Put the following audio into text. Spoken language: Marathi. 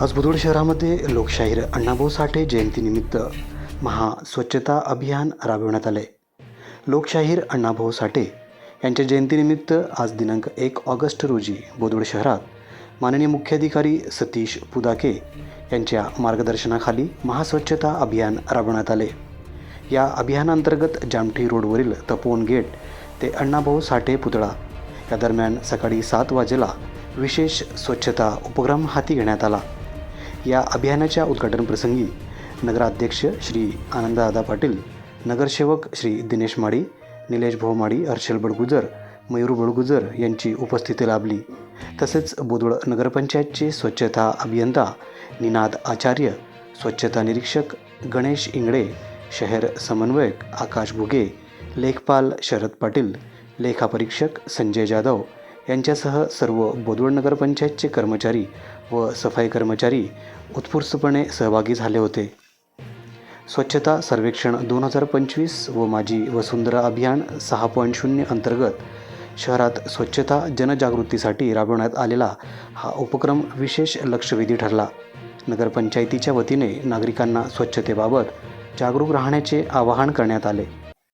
आज बुधोड शहरामध्ये लोकशाहीर अण्णाभाऊ साठे जयंतीनिमित्त महा स्वच्छता अभियान राबविण्यात आले लोकशाहीर अण्णाभाऊ साठे यांच्या जयंतीनिमित्त आज दिनांक एक ऑगस्ट रोजी बोदवड शहरात माननीय मुख्याधिकारी सतीश पुदाके यांच्या मार्गदर्शनाखाली महास्वच्छता अभियान राबवण्यात आले या अभियानांतर्गत जामठी रोडवरील तपोवन गेट ते अण्णाभाऊ साठे पुतळा या दरम्यान सकाळी सात वाजेला विशेष स्वच्छता उपक्रम हाती घेण्यात आला. या अभियानाच्या उद्घाटनप्रसंगी नगराध्यक्ष श्री आनंददादा पाटील नगरसेवक श्री दिनेश माडी निलेश भाऊ माडी हर्षल बडगुजर मयूर बडगुजर यांची उपस्थिती लाभली. तसेच बोदोळ नगरपंचायतचे स्वच्छता अभियंता निनाद आचार्य स्वच्छता निरीक्षक गणेश इंगळे शहर समन्वयक आकाश भुगे लेखपाल शरद पाटील लेखापरीक्षक संजय जाधव यांच्यासह सर्व बोदवड नगरपंचायतचे कर्मचारी व सफाई कर्मचारी उत्स्फूर्तपणे सहभागी झाले होते. स्वच्छता सर्वेक्षण दोन हजार पंचवीस व माझी वसुंधरा अभियान सहा पॉईंट शून्य अंतर्गत शहरात स्वच्छता जनजागृतीसाठी राबवण्यात आलेला हा उपक्रम विशेष लक्षवेधी ठरला. नगरपंचायतीच्या वतीने नागरिकांना स्वच्छतेबाबत जागरूक राहण्याचे आवाहन करण्यात आले.